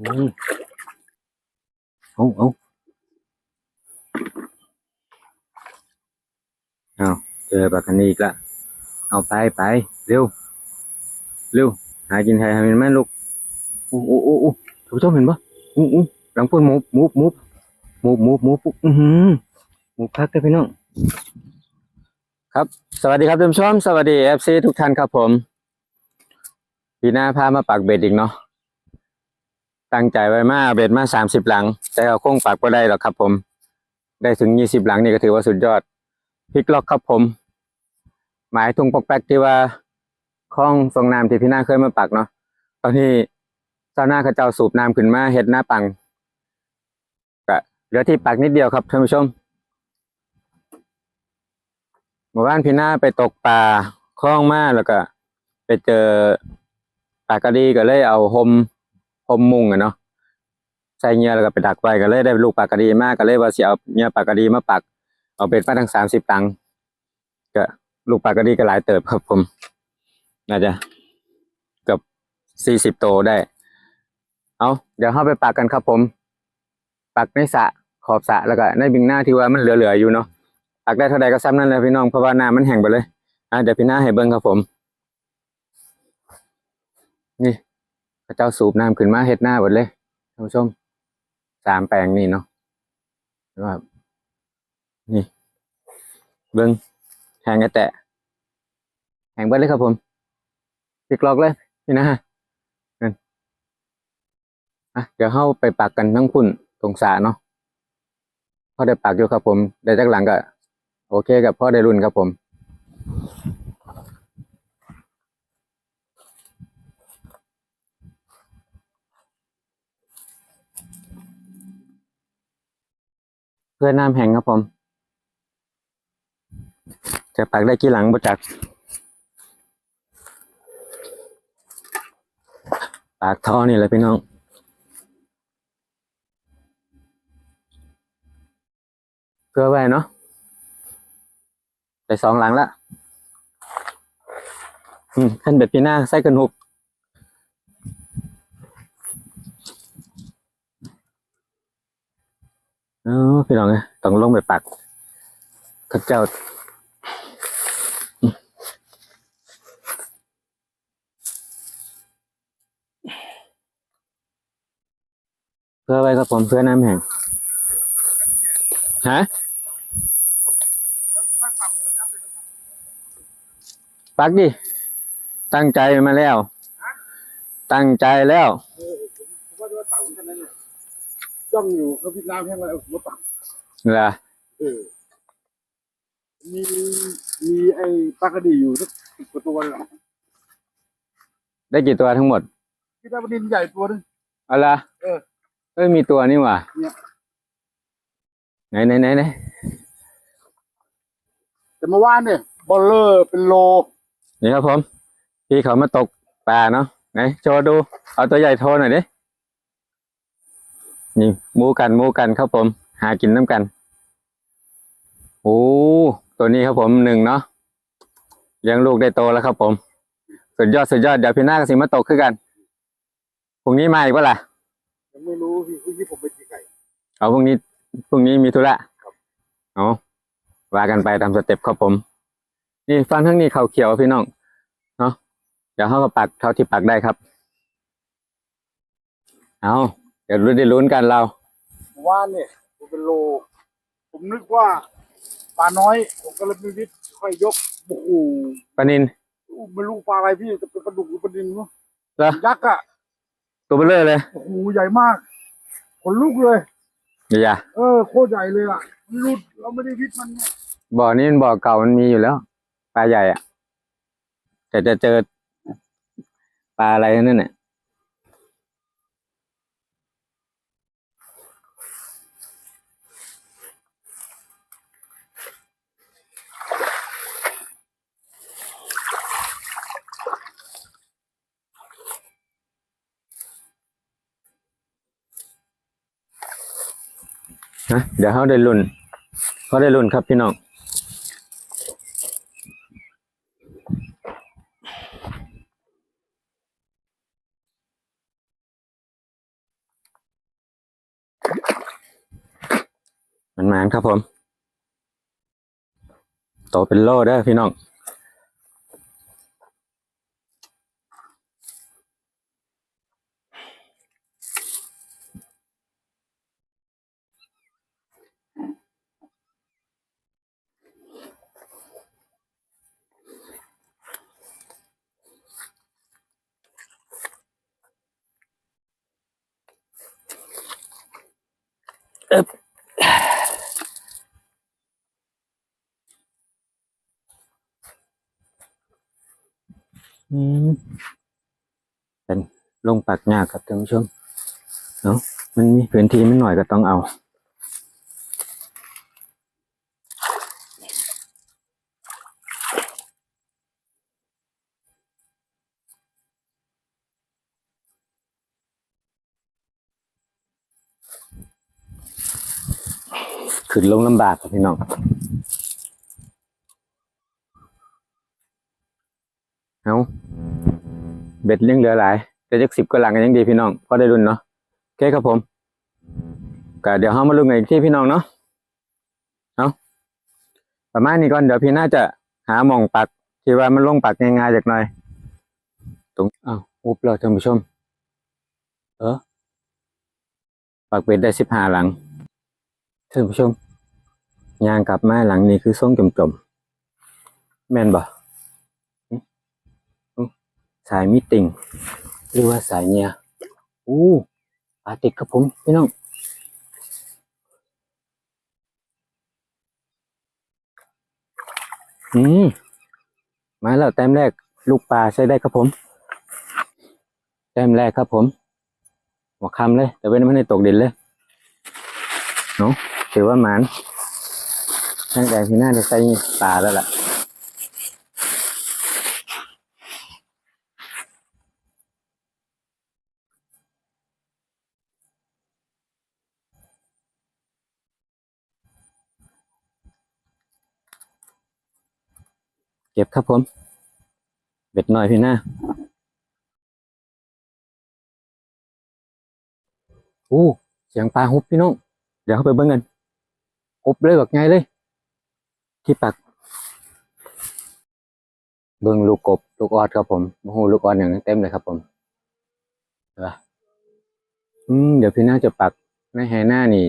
อืมเอาเอาเอาเจอปลาคันนี้อีกละเอาไปไปเร็ว เร็ว หากินไทยหากินแม่ลูกอู้อู้อู้อู้ท่านผู้ชมเห็นปะอู้อู้หลังพ่นหมูหมูหมูหมูหมูหมูปุ๊บอือหือหมูพักได้พี่น้องครับ สวัสดีครับท่านผู้ชมสวัสดีเอฟซีทุกท่านครับผมปีหน้าพามาปักเบ็ดอีกเนาะ ตั้งใจไว้มากเบ็ดมาสามสิบหลัง แต่เอาคงปักก็ได้หรอกครับ ผม ได้ถึงยี่สิบหลังนี่ก็ถือว่าสุดยอดพลิกล็อกครับผม หมายทุงปกแป๊กที่ว่าคล้องทรงน้ำที่พี่หน้าเคยมาปักเนาะตอนที่เจ้าหน้าเขาเจ้าสูบน้ำขึ้นมาเห็ดหน้าปังก็เหลือที่ปักนิดเดียวครับท่านผู้ชมหมู่บ้านพี่หน้าไปตกปลาคล้องมาแล้วก็ ไปเจอปลากระดีก็เลยเอาหม หมมุงอะเนาะใส่เงี้ยแล้วก็ไปดักไว้ก็เลยได้ลูกปากระดีมากก็เลยว่าสิเอาเงี้ยปากระดีมาปัก เอาเป็นมาทั้งสามสิบตังก็ลูกปากระดีก็หลายเติบครับผมน่าจะเกือบสี่สิบโตได้ เอาเดี๋ยวเข้าไปปักกันครับผม ปักในสระขอบสระแล้วก็ในบิงหน้าที่ว่ามันเหลือๆอยู่เนาะตักได้เท่าใดก็ซ้ำนั่นเลยพี่น้องเพราะว่าน้ำมันแห้งไปเลยอะเดี๋ยวพี่หน้าให้เบิ้งครับผม นี่ พระเจ้าสูบน้ำขึ้นมาเฮ็ดหน้าหมดเลยท่านผู้ชมสามแปลงนี่เนาะว่านี่เบิ้งแหงไอแตะแหงเบิดเลยครับผมปิกลอกเลยพี่นะนั่นอะเดี๋ยวเข้าไปปักกันทั้งพุ่นตรงสระเนาะพ่อได้ปักอยู่ครับผม ได้จากหลังก็ โอเคกับพ่อได้รุ่นครับผม พื่อน้ำแห้งครับผม จะปักได้กี่หลังบ่จักปากท่อนี่แหละพี่น้องเพื่อไว้เนาะไปสองหลังละอืมขั้นเบ็ดปีหน้าใส่กันหุบ เออพี่น้องเอ้ยต้องลงไปปักข้าเจ้าเพื่อไว้ครับผมเพื่อน้ำแห้งฮะปักดิ ตั้งใจมาแล้ว ตั้งใจแล้ว จ้องอยู่เขาพิจารณาแค่ว่าเอาหัวเต่าเหรอเออ มีมีไอ้ปลากระดีอยู่สักสิบกว่าตัวเลยได้กี่ตัวทั้งหมดที่ได้ประเด็นใหญ่ตัวหนึง เอาละเออเอ้ยมีตัวนี่หว่าเนี่ย ไหนไหนไหนไหนแต่เมื่อวานเนี่ยบอลเลอร์เป็นโล นี่ครับผมพี่เขามาตกปลาเนาะไหนโชว์ดูเอาตัวใหญ่โทรหน่อยดิ นี่หมูกันหมูกันครับผม หากินน้ำกันโอ้ตัวนี้ครับผมหนึ่งเนาะเลี้ยงลูกได้โตแล้วครับผม สุดยอดสุดยอดเดี๋ยวพี่หน้ากับสิมาตกขึ้นกันพรุ่งนี้มาอีกปะล่ะยังไม่รู้ที่พรุ่งนี้ผมไปกี่ไก่เอาพรุ่งนี้พรุ่งนี้มีธุระเอาว่ากันไปตามสเต็ปครับผม นี่ฟังทั้งนี้เขาเขียวพี่น้องเนาะเดี๋ยวเขาก็ปักเท่าที่ปักได้ครับ เอา เดี๋ยวรู้ได้ลุ้นกันเราเมื่าเนี่ยผมเป็นโล ผมนึกว่าปลาน้อย ผมก็เลยมีวิทย์ค่อยยกโอ้โหปานินไม่รู้ปลาอะไรพี่จะเป็นปลาดุกหรือปลาดินเนาะยักษ์อะตัวเบลเลอร์เลยโอ้โหใหญ่มากขนลุกเลยเดี๋ยวอย่เออโคตรใหญ่เลยอะมันรุดเราไม่ได้วิทย์มันเนี่ยบ่อนี้มันบ่อเก่ามันมีอยู่แล้วปลาใหญ่อะแต่จะเจอปลาอะไรนั่นเนี่ยะเดี๋ยวเขาได้รุ่นเขาได้รุ่นครับพี่น้องมันมานครับผมโตเป็นโลได้พี่น้อง เป็นลงปากยากครับท่านผู้ชมเนาะมันมีพื้นที่ไม่หน่อยก็ต้องเอา ขึ้นลงลำบากครับพี่น้องเอาเบ็ดเลี้ยงเหลือหลายแต่จักสิบก็หลังกันยังดีพี่น้องพอได้รุ่นเนาะโอเคครับผมก็เดี๋ยวเรามาลุ้นกันอีกที่พี่น้องเนาะเอาประมาณนี้ก่อนเดี๋ยวพี่น่าจะหาหมองปักที่ว่ามันลงปักง่ายๆจากหน่อย ตรงอ้าวอุบแล้วท่านผู้ชม เออปักเบ็ดได้สิบห้าหลัง ท่านผู้ชมยางกลับมาหลังนี้คือทรงจมๆแม่นบ่สายมิติงหรือว่าสายเนียอู้ปลาติดครับผมพี่น้องอืมมาแล้วแต้มแรก ลูกปลาใช้ได้ครับผม แต้มแรกครับผม หัวคำเลย แต่เว้นไม่ได้ตกดินเลยเนาะ ถือว่าหมานตั้งแต่พี่น่าจะใส่ปลาแล้วล่ะเก็บครับผม เบ็ดหน่อยพี่หน้าอู้เสียงปลาฮุบพี่น้อง เดี๋ยวเข้าไปเบิ้งกัน ฮุบเลยแบบไงเลย ที่ปัก เบิ้งลูกกบลูกออดครับผมโอ้โหลูกออดอย่างเต็มเลยครับผมเห็นปะอืมเดี๋ยวพี่น้าจะปักในแฮน้านี่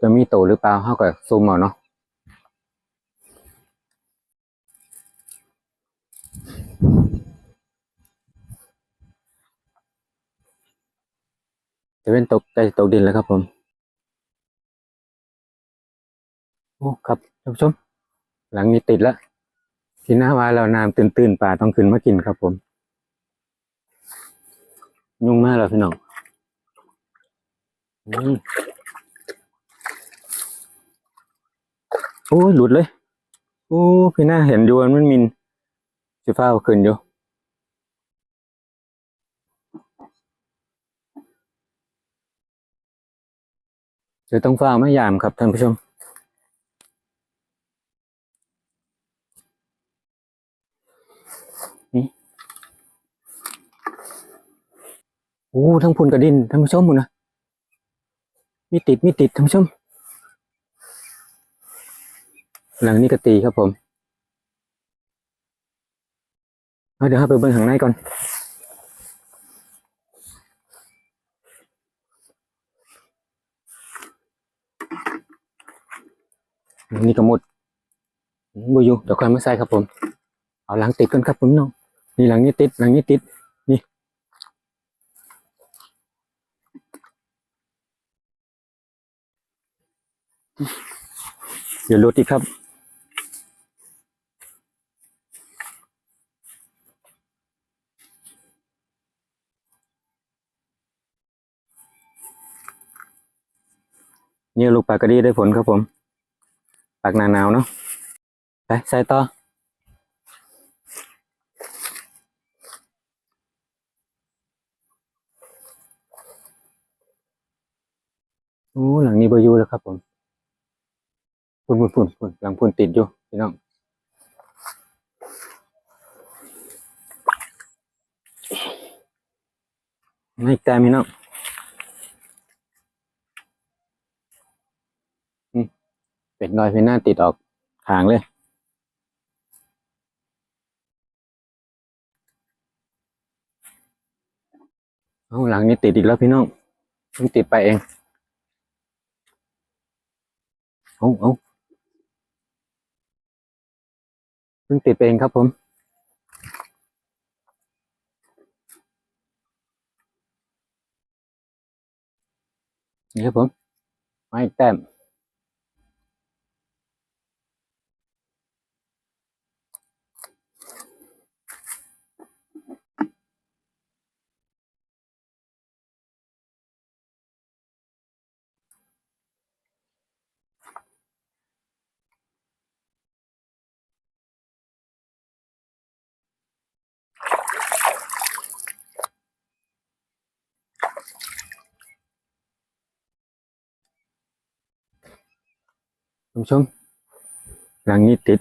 จะมีโตหรือเปล่าเขาก็ซูมเอาเนาะจะเป็นตกใกล้ตกดินแล้วครับผม โอ้ครับท่านผู้ชม หลังนี้ติดแล้วที่หน้าว่าเราน้ำตื่นๆป่าต้องขึ้นมากินครับผม ยุ่งมากแล้วพี่น้องอืมโอ้ยหลุดเลย โอ้พี่หน้าเห็นอยู่มันมินสิฟ้าขึ้นอยู่เดี๋ยวต้องฟ้าไม่ยามครับท่านผู้ชม นี่ โอ้ทั้งพุนกระดินท่านผู้ชมหมดนะมีติดมีติดท่านผู้ชม หลังนี้ก็ตีครับผมเเดี๋ยวให้ไปเบิ้งข้างในก่อนนี่ก็หมดบูยูเดี๋ยวค่อยมาใส่ครับผม เอาหลังติดก่อนครับผมน้องนี่หลังนี้ติดหลังนี้ติด นี่ เดี๋ยวลดอีกครับ นี่ลูกปลากระดีได้ผลครับผม ปากหนาหนาวเนาะไปใส่ต่อโอ้หลังนี้บอยู่แล้วครับผม พุ่นพุ่นพุ่นพุ่นหลังพุ่นติดอยู่พี่น้องไม่แต้มพี่น้องเป็ดน้อยพี่หน้าติดออกขางเลยเอาหลังนี้ติดอีกแล้วพี่น้องเพิ่งติดไปเอง เอาเอา เพิ่งติดไปเองครับผม นี่ครับผม ไม้แต้ม คุณผู้ชมหลังนี้ติด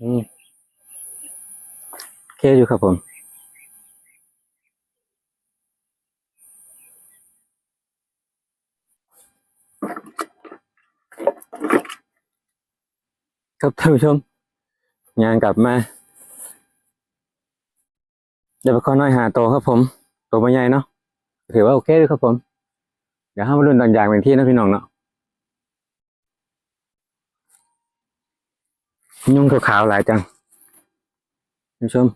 อืมเคอยู่ครับผม ครับท่านผู้ชม งานกลับมาเดี๋ยวไปขอน้อยหาโตครับผม ตัวไม่ใหญ่เนาะถือว่าโอเคเลยครับผม เดี๋ยวห้ามรุ่นต่างอย่างเป็นที่นะพี่น้องเนาะยุ่งขาวๆหลายจังคุณผู้ชม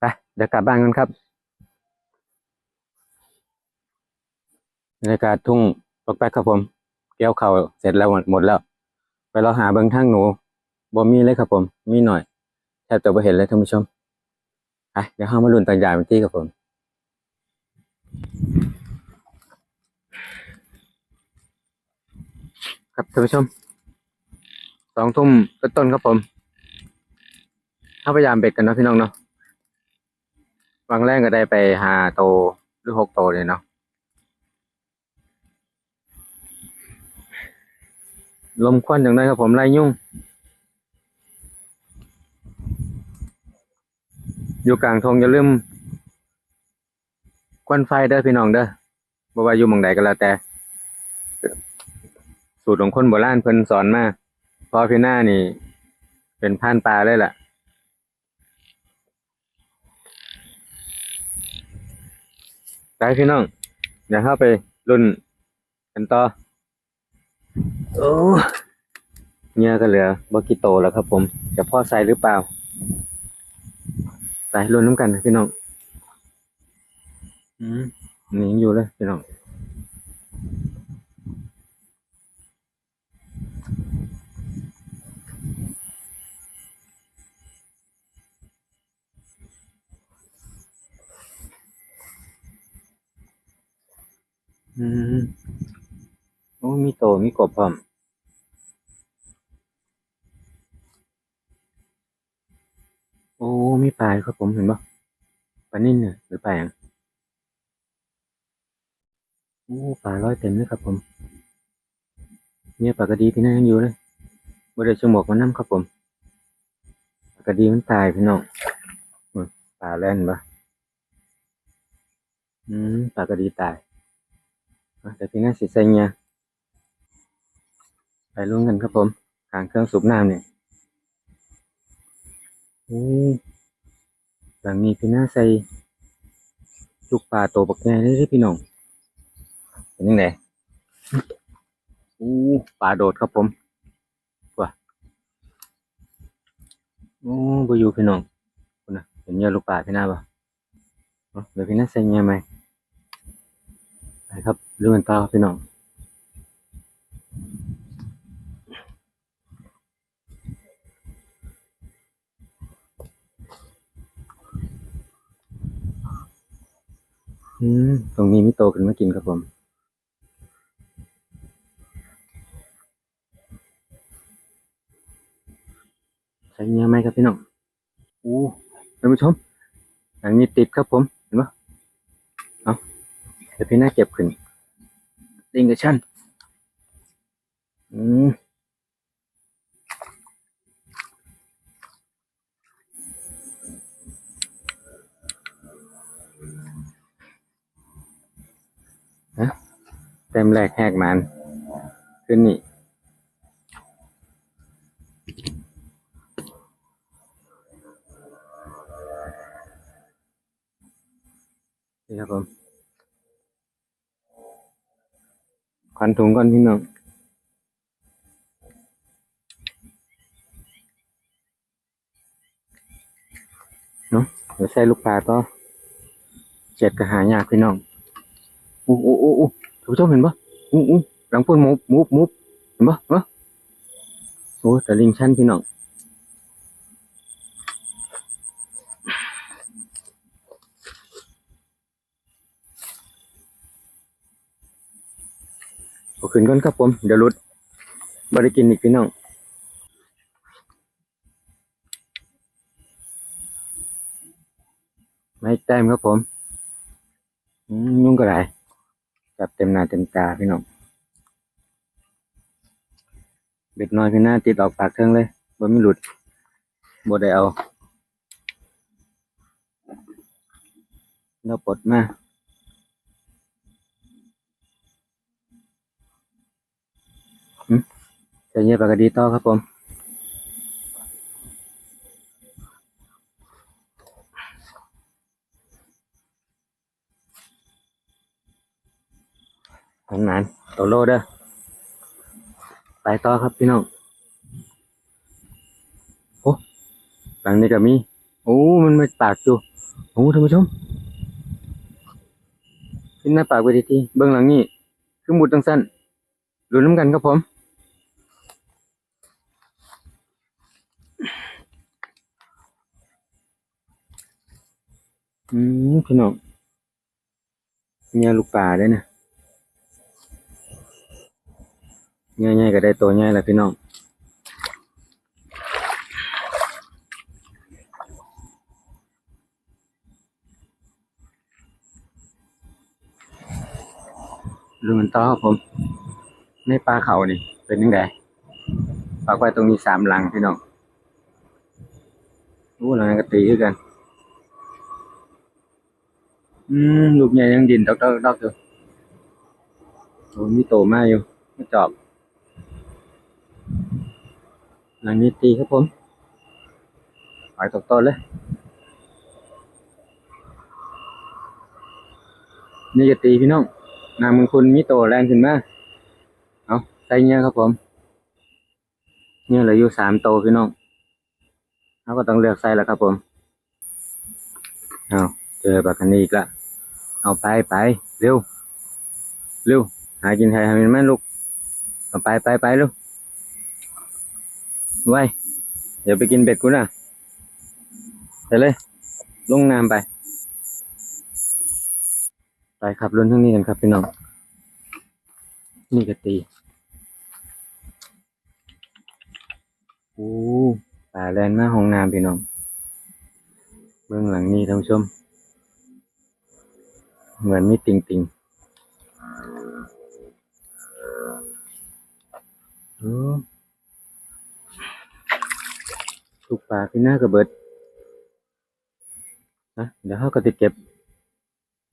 ไปเดี๋ยวกลับบ้านกันครับบรรยากาศทุ่งปกแป๊กครับผมเกี่ยวเข่าเสร็จแล้วหมดหมดแล้ว ไปเราหาเบิ้งทางหนูบ่มีเลยครับผม มีหน่อยแทบจะไม่เห็นเลยท่านผู้ชม ไปเดี๋ยวห้ามาลุ้นต่างอย่างเป็นที่ครับผมครับท่านผู้ชมสองทุ่มต้นครับผมถ้าพยายามเบ็ดกันเนาะพี่น้องเนาะวางแรกก็ได้ไปหาโตหรือหกโตเลยเนาะลมควันอย่างไรครับผมไล่ยุ่ง อยู่กลางทงอย่าลืมควันไฟเด้อพี่น้องเด้อบ่ว่าอยู่หม่องใดก็แล้วแต่ สูตรของคนโบราณเพิ่นสอนมาพอพี่หน้านี่ เป็นผ่านปลาเลยล่ะไปพี่น้องเดี๋ยวเข้าไปรุ่นกันต่อโอ้เนื้อก็เหลือบกิโตแล้วครับผม จะพ่อใส่หรือเปล่า ไปรุ่นน้ำกันนะพี่น้องอืมหนีอยู่เลยพี่น้องอืมโอ้มีโตมีกบพร้อม โอ้ มีปลายครับผมเห็นปะปลานิ่นเนี่ยหรือปลาอย่างโอ้ปลาร้อยเต็มเลยครับผม เนี่ยปลากระดีพี่น้ายังอยู่เลยบ่ได้ชมบอกมานั่ครับผมปลากระดีมันตายพี่น้องปลาแล่นปะอืมปลากระดีตายอะแต่พี่น่าสิใส่เนี่ยไปลุ้นกันครับผมทางเครื่องสูบน้ำเนี่ยโอ้ หลังนี้พี่น่าใส่ลูกปลาโตบักใหญ่เลยเด้อพี่น้องเป็นยังไงโอ้ปลาโดดครับผมว้าโอ้บอยู่พี่น้องคุณนะเห็นเยอะลูกปลาพี่น่าปะเอาเดี๋ยวพี่น่าใส่เงี้ยไหมไปครับเรื่องกันต่อพี่น้อง อืมตรงนี้มีโตขึ้นมากินครับผม ใช้เงี้ยไหมครับพี่น้องโอ้ท่านผู้ชม อันนี้ติดครับผม เห็นปะเอาเดี๋ยวพี่น่าเก็บขึ้นดิงกับชั่นอืม โเต็มแรกแหกมันขึ้นนี่นี่ครับผมควันถุงก่อนพี่น้องเนาะเดี๋ยวใส่ลูกปลาต่อเจ็ดก็หายากพี่น้องอู้อู้อู้ อู้ท่านผู้ชมเห็นปะอู้อู้หลังพ่นมุบมุบมุบเห็นปะเห็นปะโอ้แต่ลิงชันพี่น้องเอขึ้นก่อนครับผม เดี๋ยวรุดบริกินอีกพี่น้องไม่แต้มครับผมอืมยุ่งก็ได้ จับเต็มหน้าเต็มตาพี่น้องเบ็ดน้อยพี่หน้าติดออกปากเทิงเลยบ่มีหลุดบ่ได้เอาเราปลดมาจะเงียบปากกดีต่อครับผมำงานโตโลเด้อไปต่อครับพี่น้องโอ้หลังนี้ก็มี โอ้มันไม่ปากอยู่โอ้ท่านผู้ชมขึ้นหน้าปากไปทีทีเบื้องหลังนี่คือหมุดตั้งสั้นรุนน้ำกันครับผมอืมพี่น้องเนี่ยลูกป่าได้นะ ง่ายๆก็ได้ตัวง่ายแหละพี่น้องดูมันต่อครับผม ในปลาเขานี่ เป็นยังไงปลากไว้ตรงนี้สามหลังพี่น้องโอ้หลังนั้นก็ตีด้วยกัน อืมลูกใหญ่ยังดินดอกดอกดอกอยู่โอ้มีโตมากอยู่ไม่จอบ หลังนี้ตีครับผมปล่อยตกต้นเลย นี่จะตีพี่น้องนางมึงคุณมีโตแรงขึ้นมาเอาใส่เงี้ยครับผม เนี่ยเหลืออยู่สามโตพี่น้องเขาก็ต้องเลือกใส่แล้วครับผม เอาเจอแบบนี้อีกละ เอาไปไปเร็ว เร็ว หากินไทยทำเป็นไหมลูก เอาไปไปไปเร็ว ไว้เดี๋ยวไปกินเบ็ดกูนะไปเลย ลงน้ำไป ไปขับรถทั้งนี้กันครับพี่น้อง นี่ก็ตีโอ้ป่าแลนมาห้องน้ำพี่น้อง เบื้องหลังนี้ท่านผู้ชม เหมือนมีติงติงโอ้ ทุกปลาที่หน้ากระเบิดนะเดี๋ยวเขาก็จะเก็บ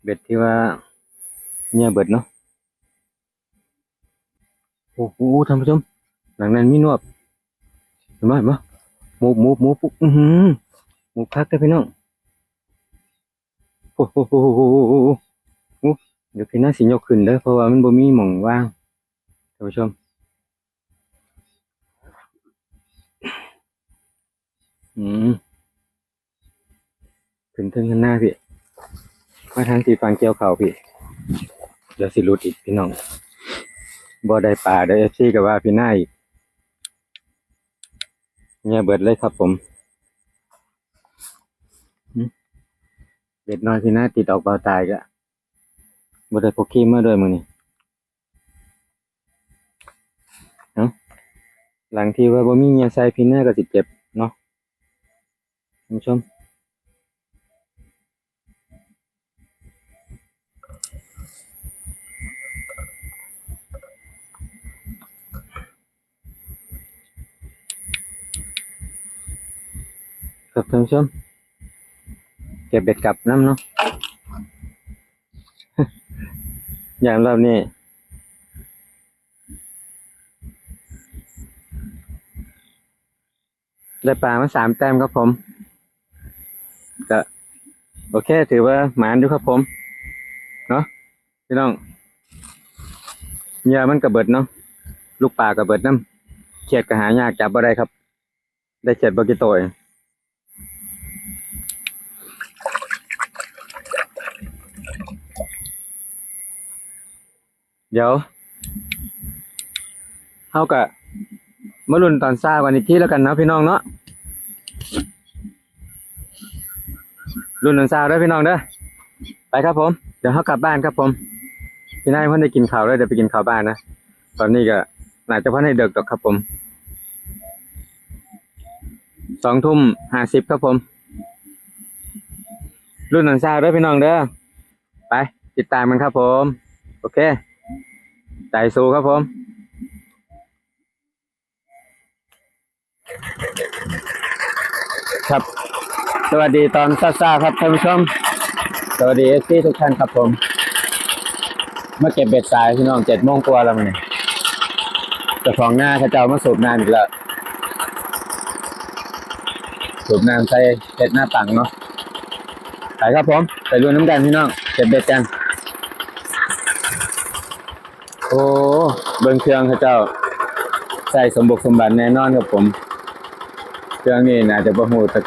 เบ็ดที่ว่าเนี่ยเบิดเนาะโอ้โหท่านผู้ชมหลังนั้นมีนวบเห็นไหมเห็นไหมหมูหมูหมูปุ๊บอือหือหมูพักได้พี่น้องโอ้โหโอ้โหโอ้โหโอ้โหโอ้เดี๋ยวพี่น้าสิยกขึ้นเด้อเพราะว่ามันบ่มีหม่องว่างท่านผู้ชม อืมขึ้นเทิงข้างหน้าพี่มาทางสีฟังเกี่ยวเข่าพี่เดี๋ยวสิรุดอีกพี่น้องบ่ได้ป่าได้เอฟซีกับว่าพี่หน้าอีกเนี่ยเบิดเลยครับผมเบ็ดน้อยพี่หน้าติดออกเบาตายกะบ่ได้พกขี้มาด้วยมือนี่เนาะหลังที่ว่าบ่มีเงียใส่พี่หน้าก็สิเจ็บเนาะ คุณผู้ชมครับท่านผู้ชมเก็บเบ็ดกลับน้ำเนาะอย่างเรานี่ได้ปลามาสามแต้มครับผม ก็ โอเค ถือว่าหมานอยู่ครับผม เนาะพี่น้องเหยื่อมันกระเบิดเนาะลูกปลากระเบิดน้ำเขียดกระหายากจับบ่ได้ครับ ได้เขียดบกิโตยเดี๋ยวเท่ากับมาลุ้นตอนซ่าวันอีกที่แล้วกันนะพี่น้องเนาะ ลุ้นตอนซ่าเด้อพี่น้องเด้อไปครับผม เดี๋ยวเขากลับบ้านครับผมพี่นายเพิ่นได้กินข้าวแล้วเดี๋ยวไปกินข้าวบ้านนะตอนนี้ก็น่าจะพิ่นให้เด็กดอกครับผมสองทุ่มห้าสิบครับผม รุ่นหนังซาวด้วยพี่น้องเด้อไป ติดตามมันครับผม โอเคใจสู้ครับผมครับ สวัสดีตอนซ่าๆครับท่านผู้ชม สวัสดีเอซี่ทุกท่านครับผมมาเก็บเบ็ดทรายพี่น้องเจ็ดโมงกว่าแล้วมันนี่เจ้าของหน้าเขาเจ้ามาสูบน้ำอีกแล้วสูบน้ำใส่เบ็ดหน้าตังเนาะไปครับผมไปดูน้ำกันพี่น้องเก็บเบ็ดกันโอ้เบิ้งเครื่องเขาเจ้า ใส่สมบุกสมบัติแน่นอนครับผม เครื่องนี้น่าจะประหูแต่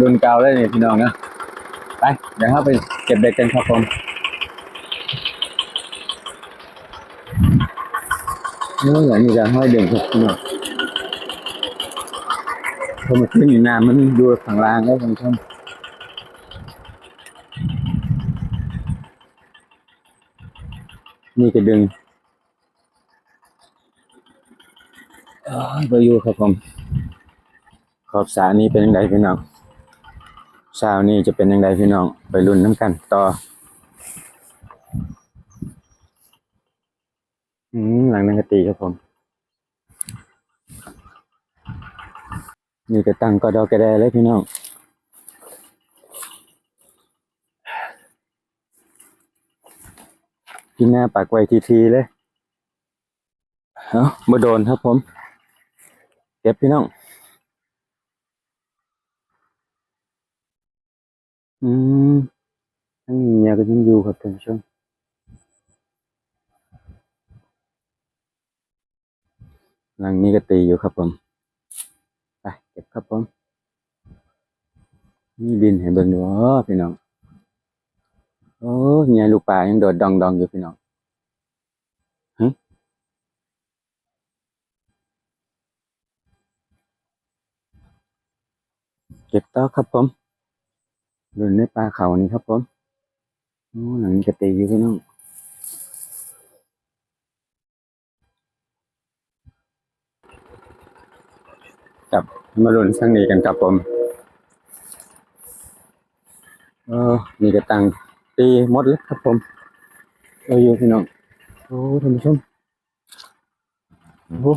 รุ่นเก่าแล้วนี่พี่น้องนะไปเดี๋ยวเข้าไปเก็บเบ็ดกันครับผมนี่อย่างนี้จะห้อยเด่นครับพี่น้องพอมาขึ้นอยู่น้ำมันดูข้างล่างแล้วคุณผู้ชมนี่ก็ดึงเอ้ยไปอยู่ครับผมขอบสานี้เป็นยังไงพี่น้อง เช้านี้จะเป็นยังไงพี่น้องไปรุ่นน้ำกันต่อ อืมหลังนังกะตีครับผม นี่ก็ตั้งกอดอกระแดเลยพี่น้องพี่หน้าปากไวทีทีๆเลย เอ้ามาโดนครับผม เก็บพี่น้อง อืมอันนี้เนี่ยก็ยังอยู่ครับท่านผู้ชมหลังนี้ก็ตีอยู่ครับผมไปเก็บครับผมนี่ดินให้เบิ่งดูอ๋อพี่น้องโอ้เนี่ยลูกปลายังโดดดองดองๆอยู่พี่น้องฮะเก็บต่อครับผม รุ่นในปลาเขานี่ครับผมโอ้หลังนี้ก็ตีอยู่พี่น้องครับมาลุ้นสังนี้กันครับผม เออนี่ก็ตังตีมดแล้วครับผมเราอยู่พี่น้องโอ้ท่านผู้ชมโอ้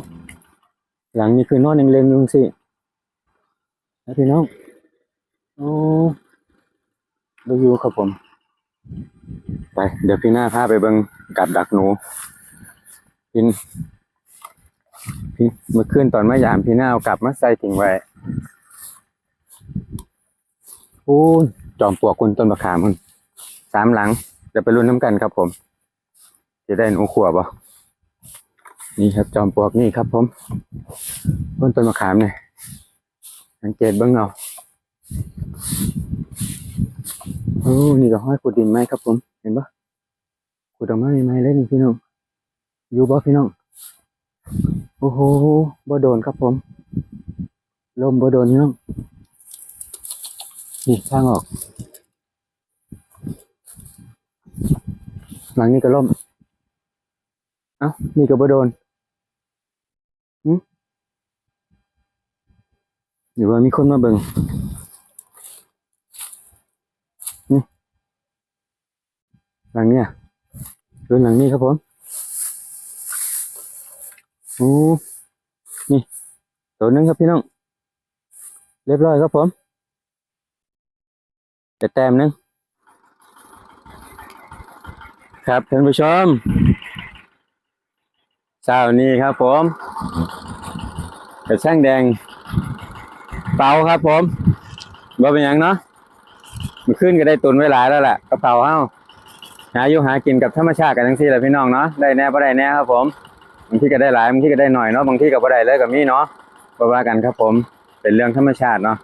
หลังนี้คือนอนเล็งๆอยุงสิแล้วพี่น้องโอ้ เราอยู่ครับผม ไป เดี๋ยวพี่หน้าพาไปเบิ่งกับดักหนูพินพี่เมื่อคืนตอนมายามพี่หน้าเอากลับมาใส่ทิ้งไว้โอ้จอมปลวกคุณต้นมะขามคุณสามหลังเดี๋ยวไปรุ่นน้ำกันครับผม จะได้หนูขวบบ่นี่ครับจอมปลวกนี่ครับ ผมต้นต้นมะขามเนี่ยสังเกตเบิ้งเอา โอ้นี่ก็ห้อยขุดดินไหมครับผม เห็นปะขุดออกมาใหม่ๆเลยนี่พี่น้อง อยู่บ่พี่น้อง โอ้โหบ่โดนครับผม ลมบ่โดนเนาะนี่ทางออก หลังนี้ก็ล่ม เอ้า นี่ก็บ่โดนหึหรือว่ามีคนมาเบิ่งนี่ หลังเนี้ยดูหลังนี้ครับผมโอ้นี่ตัวนึงครับพี่น้อง เรียบร้อยครับผมเดี๋ยวแต้มนึงครับท่านผู้ชมเช้านี้ครับผมกระช่างแดง เปาครับผมบ่เป็นยังเนาะมันขึ้นก็ได้ตุนไว้หลายแล้วแหละกระเป๋าเฮา หาอยู่หากินกับธรรมชาติกันทั้งสี่แหละพี่น้องเนาะได้แน่บ่ได้แน่ครับผมบางที่ก็ได้หลายบางที่ก็ได้หน่อยเนาะบางที่ก็บ่ได้เลยก็มีเนาะบ่ว่ากันครับผม เป็นเรื่องธรรมชาติเนาะ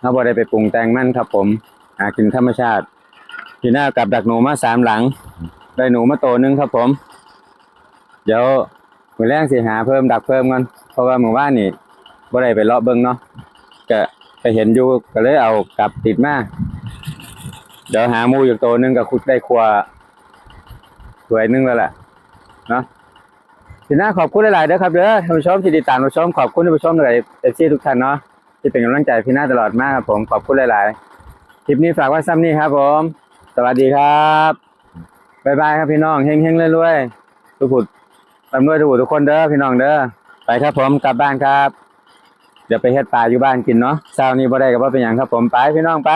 เฮาบ่ได้ไปปรุงแต่งมันครับผม หากินธรรมชาติพี่หน้ากับดักหนูมาสามหลัง ได้หนูมาโตหนึงครับผม เดี๋ยวมือแรงสิหาเพิ่มดักเพิ่มกันเพราะว่าหมือว่านนี่บ่ได้ไปเลาะเบิ่งเนาะก็ไปเห็นอยู่ก็เลยเอากลับติดมา ดี๋ยวหามูอยู่ตัวหนึงกับคุดได้ครัวสวยนึงแล้วแหละเนาะพี่น้าขอบคุณหลายๆเด้อครับเด้อท่านผู้ชมที่ติดตามรับชมขอบคุณท่านผู้ชมหลายเอฟซีทุกท่านเนาะที่เป็นกำลังใจพี่หน้าตลอดมากครับผมขอบคุณหลายๆคลิปนี้ฝากไว้ซ้ำนี้ครับผม สวัสดีครับบ๊ายบายครับพี่น้องเฮงๆรวยๆทุกผู้ร่ำรวยทุกผู้ทุกคนเด้อพี่น้องเด้อไปครับผมกลับบ้านครับ เดี๋ยวไปเฮ็ดปลาอยู่บ้านกินเนาะเช้านี้บ่ได้ก็บ่เป็นหยังครับผมไปพี่น้องไป